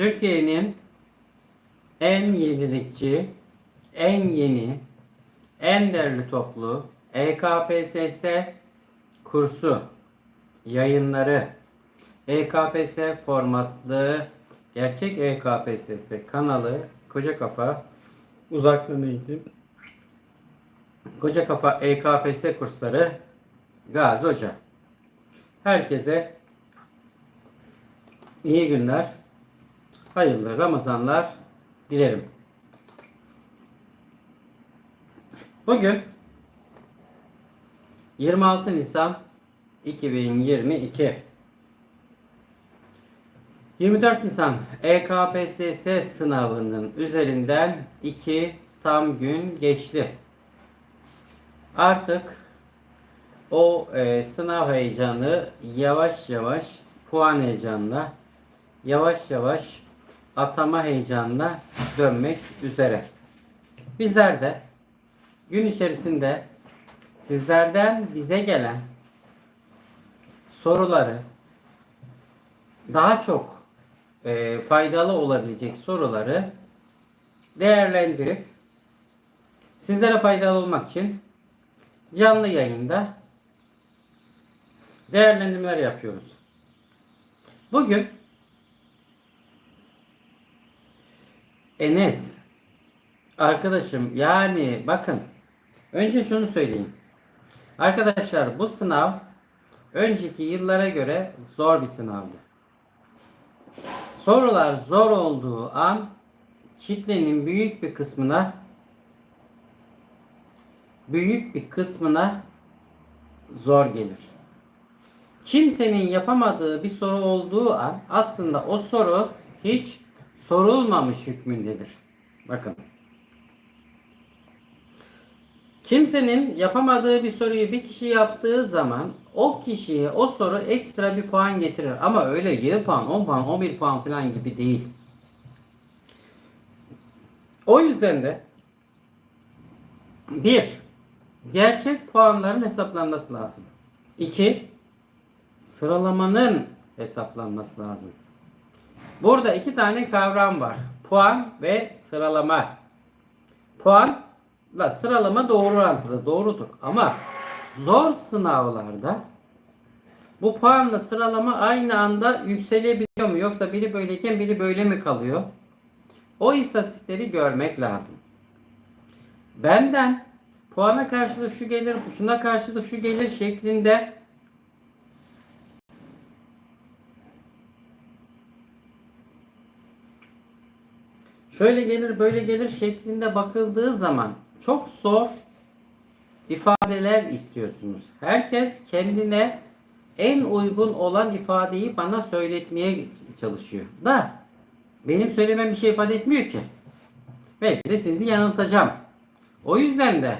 Türkiye'nin en yenilikçi, en yeni, en derli toplu EKPSS kursu, yayınları, EKPSS formatlı gerçek EKPSS kanalı Koca Kafa uzaklığı neydi? Koca Kafa EKPSS kursları Gazi Hoca. Herkese iyi günler, hayırlı Ramazanlar dilerim. Bugün 26 Nisan 2022 24 Nisan EKPSS sınavının üzerinden 2 tam gün geçti. Artık o e, sınav heyecanı yavaş yavaş puan heyecanına, yavaş yavaş atama heyecanına dönmek üzere. Bizler de gün içerisinde sizlerden bize gelen soruları daha çok e, faydalı olabilecek soruları değerlendirip sizlere faydalı olmak için canlı yayında değerlendirmeler yapıyoruz. Bugün Enes arkadaşım yani bakın önce şunu söyleyeyim. Arkadaşlar bu sınav önceki yıllara göre zor bir sınavdı. Sorular zor olduğu an kitlenin büyük bir kısmına büyük bir kısmına zor gelir. Kimsenin yapamadığı bir soru olduğu an aslında o soru hiç sorulmamış hükmündedir. Bakın. Kimsenin yapamadığı bir soruyu bir kişi yaptığı zaman o kişiye o soru ekstra bir puan getirir. Ama öyle 7 puan, 10 puan, 11 puan falan gibi değil. O yüzden de bir, gerçek puanların hesaplanması lazım. İki, sıralamanın hesaplanması lazım. Burada iki tane kavram var. Puan ve sıralama. Puanla sıralama doğru orantılı, doğrudur. Ama zor sınavlarda bu puanla sıralama aynı anda yükselebiliyor mu? Yoksa biri böyleyken biri böyle mi kalıyor? O istatistikleri görmek lazım. Benden puana karşılık şu gelir, şuna karşılık şu gelir şeklinde şöyle gelir böyle gelir şeklinde bakıldığı zaman çok zor ifadeler istiyorsunuz. Herkes kendine en uygun olan ifadeyi bana söyletmeye çalışıyor. Da benim söylemem bir şey ifade etmiyor ki. Belki de sizi yanıltacağım. O yüzden de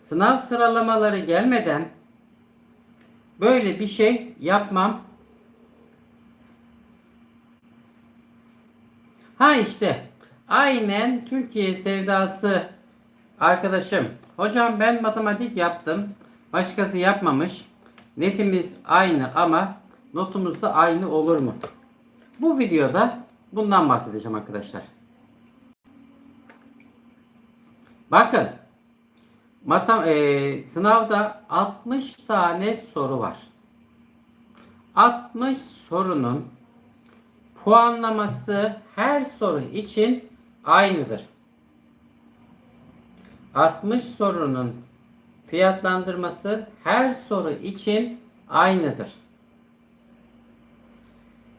sınav sıralamaları gelmeden böyle bir şey yapmam. Ha işte aynen Türkiye sevdası arkadaşım. Hocam ben matematik yaptım. Başkası yapmamış. Netimiz aynı ama notumuz da aynı olur mu? Bu videoda bundan bahsedeceğim arkadaşlar. Bakın matem e, sınavda 60 tane soru var. 60 sorunun puanlaması her soru için aynıdır. 60 sorunun fiyatlandırması her soru için aynıdır.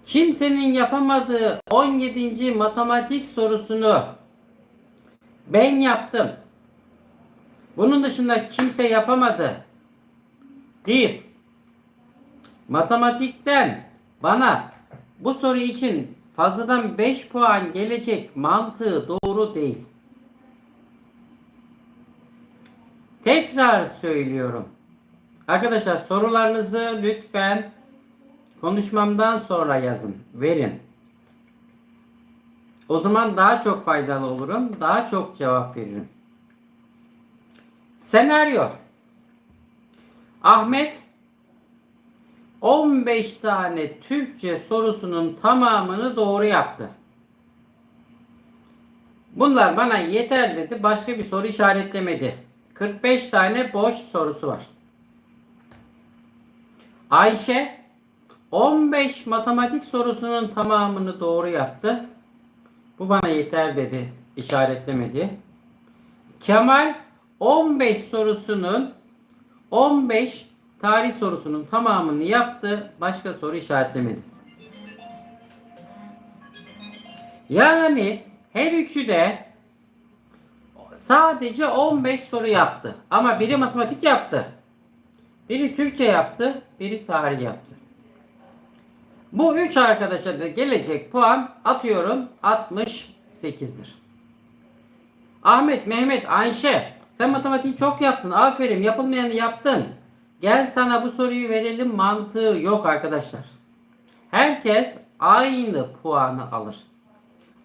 Kimsenin yapamadığı 17. matematik sorusunu ben yaptım. Bunun dışında kimse yapamadı. Bir, matematikten bana bu soru için fazladan 5 puan gelecek mantığı doğru değil. Tekrar söylüyorum. Arkadaşlar sorularınızı lütfen konuşmamdan sonra yazın. Verin. O zaman daha çok faydalı olurum. Daha çok cevap veririm. Senaryo. Ahmet 15 tane Türkçe sorusunun tamamını doğru yaptı. Bunlar bana yeter dedi. Başka bir soru işaretlemedi. 45 tane boş sorusu var. Ayşe 15 matematik sorusunun tamamını doğru yaptı. Bu bana yeter dedi. işaretlemedi. Kemal 15 sorusunun 15 tarih sorusunun tamamını yaptı. Başka soru işaretlemedi. Yani her üçü de sadece 15 soru yaptı. Ama biri matematik yaptı. Biri Türkçe yaptı. Biri tarih yaptı. Bu üç arkadaşa da gelecek puan atıyorum 68'dir. Ahmet, Mehmet, Ayşe sen matematiği çok yaptın. Aferin yapılmayanı yaptın. Gel sana bu soruyu verelim mantığı yok arkadaşlar. Herkes aynı puanı alır.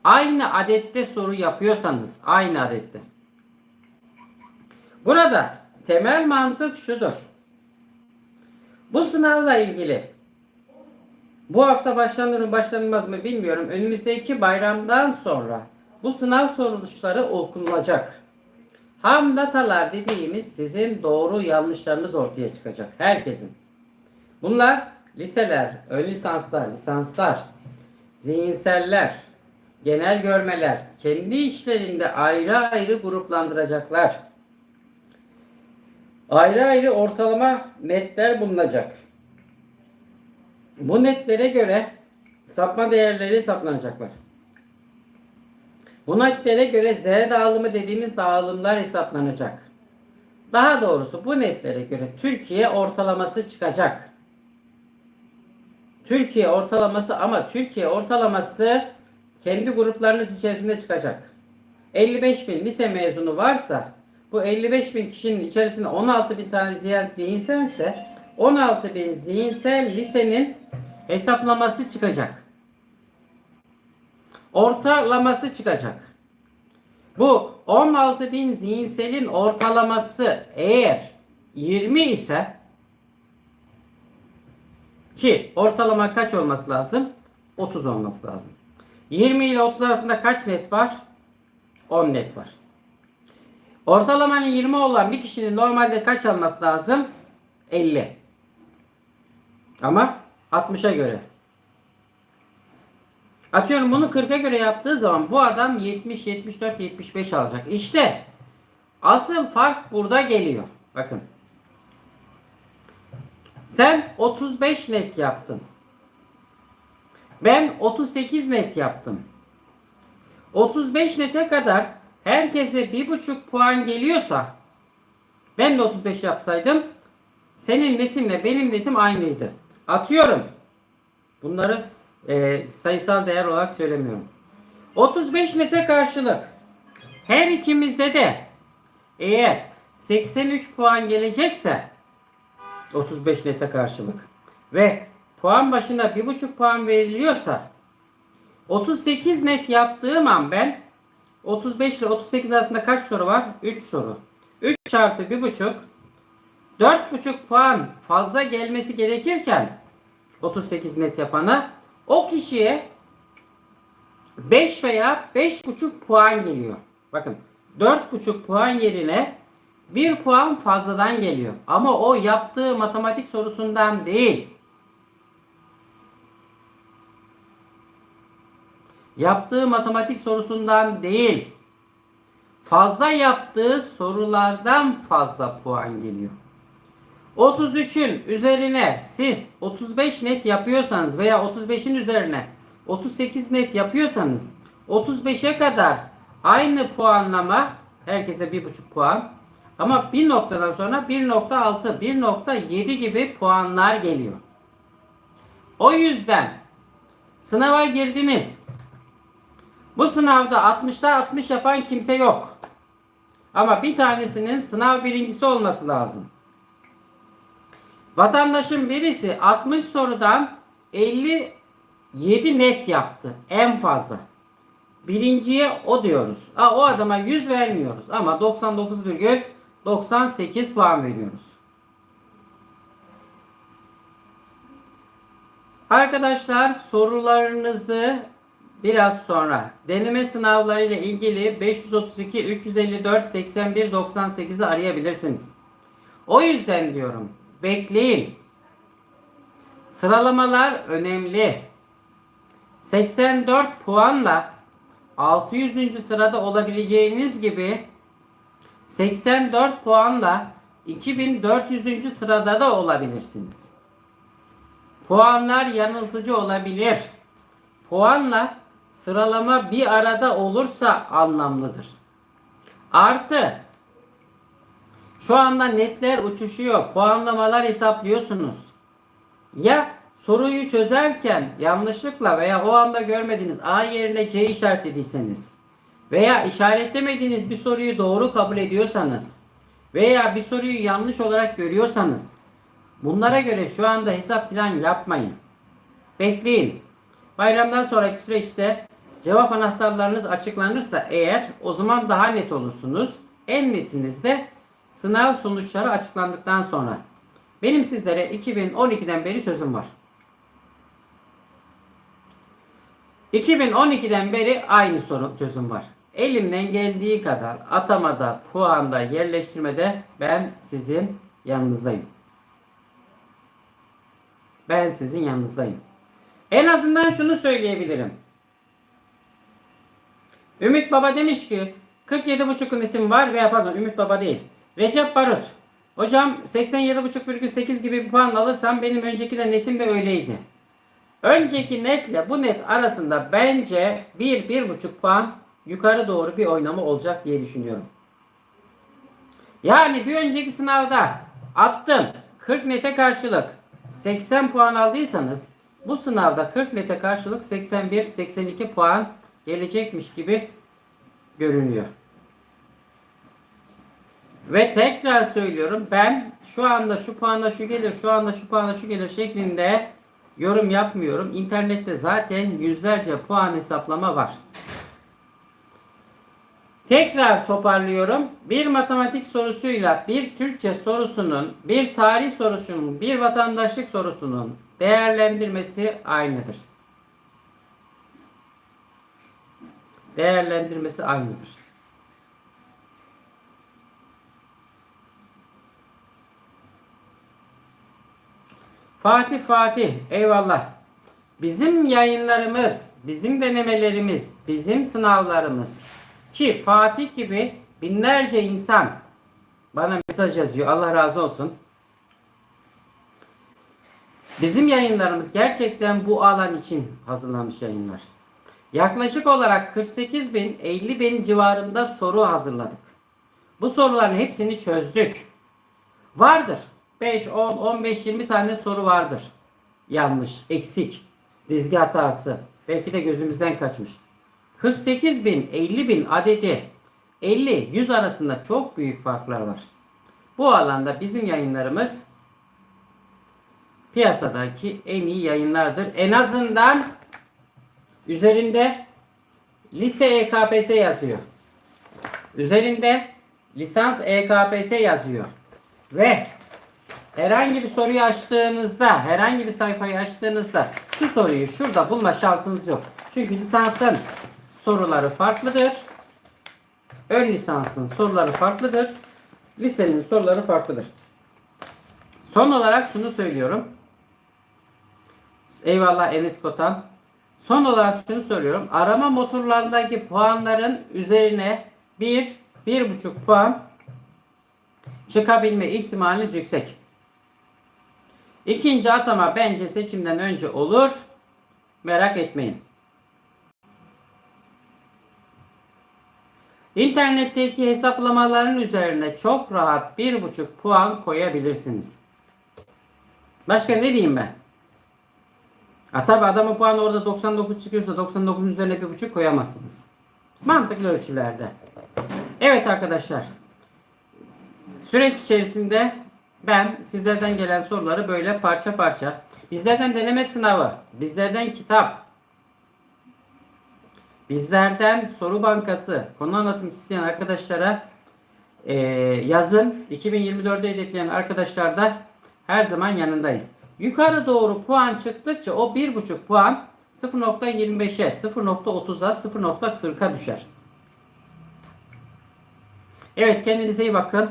Aynı adette soru yapıyorsanız aynı adette. Burada temel mantık şudur. Bu sınavla ilgili bu hafta başlanır mı başlanmaz mı bilmiyorum. Önümüzdeki bayramdan sonra bu sınav sonuçları okunulacak. Ham datalar dediğimiz sizin doğru yanlışlarınız ortaya çıkacak. Herkesin. Bunlar liseler, ön lisanslar, lisanslar, zihinseller, genel görmeler, kendi işlerinde ayrı ayrı gruplandıracaklar. Ayrı ayrı ortalama netler bulunacak. Bu netlere göre sapma değerleri hesaplanacaklar. Bu göre Z dağılımı dediğimiz dağılımlar hesaplanacak. Daha doğrusu bu netlere göre Türkiye ortalaması çıkacak. Türkiye ortalaması ama Türkiye ortalaması kendi gruplarınız içerisinde çıkacak. 55 bin lise mezunu varsa bu 55 bin kişinin içerisinde 16 bin tane zihin zihinselse 16 bin zihinsel lisenin hesaplaması çıkacak. Ortalaması çıkacak. Bu 16 bin zihinselin ortalaması eğer 20 ise ki ortalama kaç olması lazım? 30 olması lazım. 20 ile 30 arasında kaç net var? 10 net var. Ortalamanın 20 olan bir kişinin normalde kaç alması lazım? 50. Ama 60'a göre. Atıyorum bunu 40'a göre yaptığı zaman bu adam 70, 74, 75 alacak. İşte asıl fark burada geliyor. Bakın. Sen 35 net yaptın. Ben 38 net yaptım. 35 nete kadar herkese 1,5 puan geliyorsa ben de 35 yapsaydım senin netinle benim netim aynıydı. Atıyorum. Bunları e, sayısal değer olarak söylemiyorum. 35 nete karşılık her ikimize de eğer 83 puan gelecekse 35 nete karşılık ve puan başına 1,5 puan veriliyorsa 38 net yaptığım an ben 35 ile 38 arasında kaç soru var? 3 soru. 3 çarpı 1,5 4,5 puan fazla gelmesi gerekirken 38 net yapana o kişiye 5 veya 5,5 puan geliyor. Bakın 4,5 puan yerine 1 puan fazladan geliyor. Ama o yaptığı matematik sorusundan değil. Yaptığı matematik sorusundan değil. Fazla yaptığı sorulardan fazla puan geliyor. 33'ün üzerine siz 35 net yapıyorsanız veya 35'in üzerine 38 net yapıyorsanız 35'e kadar aynı puanlama herkese 1,5 puan ama bir noktadan sonra 1.6, 1.7 gibi puanlar geliyor. O yüzden sınava girdiniz. Bu sınavda 60'ta 60 yapan kimse yok. Ama bir tanesinin sınav birincisi olması lazım. Vatandaşın birisi 60 sorudan 57 net yaptı en fazla. Birinciye o diyoruz. Ha, o adama 100 vermiyoruz ama 99,98 puan veriyoruz. Arkadaşlar sorularınızı biraz sonra. Deneme sınavları ile ilgili 532 354 81 98'i arayabilirsiniz. O yüzden diyorum bekleyin. Sıralamalar önemli. 84 puanla 600. sırada olabileceğiniz gibi 84 puanla 2400. sırada da olabilirsiniz. Puanlar yanıltıcı olabilir. Puanla sıralama bir arada olursa anlamlıdır. Artı şu anda netler uçuşuyor. Puanlamalar hesaplıyorsunuz. Ya soruyu çözerken yanlışlıkla veya o anda görmediğiniz A yerine C işaretlediyseniz veya işaretlemediğiniz bir soruyu doğru kabul ediyorsanız veya bir soruyu yanlış olarak görüyorsanız bunlara göre şu anda hesap plan yapmayın. Bekleyin. Bayramdan sonraki süreçte cevap anahtarlarınız açıklanırsa eğer o zaman daha net olursunuz. En netinizde sınav sonuçları açıklandıktan sonra. Benim sizlere 2012'den beri sözüm var. 2012'den beri aynı sorun çözüm var. Elimden geldiği kadar atamada, puanda, yerleştirmede ben sizin yanınızdayım. Ben sizin yanınızdayım. En azından şunu söyleyebilirim. Ümit Baba demiş ki 47,5 netim var veya pardon Ümit Baba değil. Recep Barut. Hocam 87,5,8 gibi bir puan alırsam benim önceki de netim de öyleydi. Önceki netle bu net arasında bence 1-1,5 puan yukarı doğru bir oynama olacak diye düşünüyorum. Yani bir önceki sınavda attım 40 nete karşılık 80 puan aldıysanız bu sınavda 40 nete karşılık 81-82 puan gelecekmiş gibi görünüyor. Ve tekrar söylüyorum ben şu anda şu puanla şu gelir, şu anda şu puanla şu gelir şeklinde yorum yapmıyorum. İnternette zaten yüzlerce puan hesaplama var. Tekrar toparlıyorum. Bir matematik sorusuyla bir Türkçe sorusunun, bir tarih sorusunun, bir vatandaşlık sorusunun değerlendirmesi aynıdır. Değerlendirmesi aynıdır. Fatih Fatih eyvallah. Bizim yayınlarımız, bizim denemelerimiz, bizim sınavlarımız ki Fatih gibi binlerce insan bana mesaj yazıyor. Allah razı olsun. Bizim yayınlarımız gerçekten bu alan için hazırlanmış yayınlar. Yaklaşık olarak 48 bin 50 bin civarında soru hazırladık. Bu soruların hepsini çözdük. Vardır. 5, 10, 15, 20 tane soru vardır. Yanlış, eksik, dizgi hatası. Belki de gözümüzden kaçmış. 48 bin, 50 bin adedi 50, 100 arasında çok büyük farklar var. Bu alanda bizim yayınlarımız piyasadaki en iyi yayınlardır. En azından üzerinde lise EKPS yazıyor. Üzerinde lisans EKPS yazıyor. Ve herhangi bir soruyu açtığınızda, herhangi bir sayfayı açtığınızda şu soruyu şurada bulma şansınız yok. Çünkü lisansın soruları farklıdır. Ön lisansın soruları farklıdır. Lisenin soruları farklıdır. Son olarak şunu söylüyorum. Eyvallah Enes Kotan. Son olarak şunu söylüyorum. Arama motorlarındaki puanların üzerine 1 1,5 puan çıkabilme ihtimaliniz yüksek. İkinci atama bence seçimden önce olur. Merak etmeyin. İnternetteki hesaplamaların üzerine çok rahat 1,5 puan koyabilirsiniz. Başka ne diyeyim ben? Ha tabi adamın puanı orada 99 çıkıyorsa 99'un üzerine 1,5 koyamazsınız. Mantıklı ölçülerde. Evet arkadaşlar. Süreç içerisinde ben sizlerden gelen soruları böyle parça parça bizlerden deneme sınavı, bizlerden kitap, bizlerden soru bankası, konu anlatım isteyen arkadaşlara e, yazın 2024'de hedefleyen arkadaşlar da her zaman yanındayız. Yukarı doğru puan çıktıkça o bir buçuk puan 0.25'e, 0.30'a, 0.40'a düşer. Evet kendinize iyi bakın.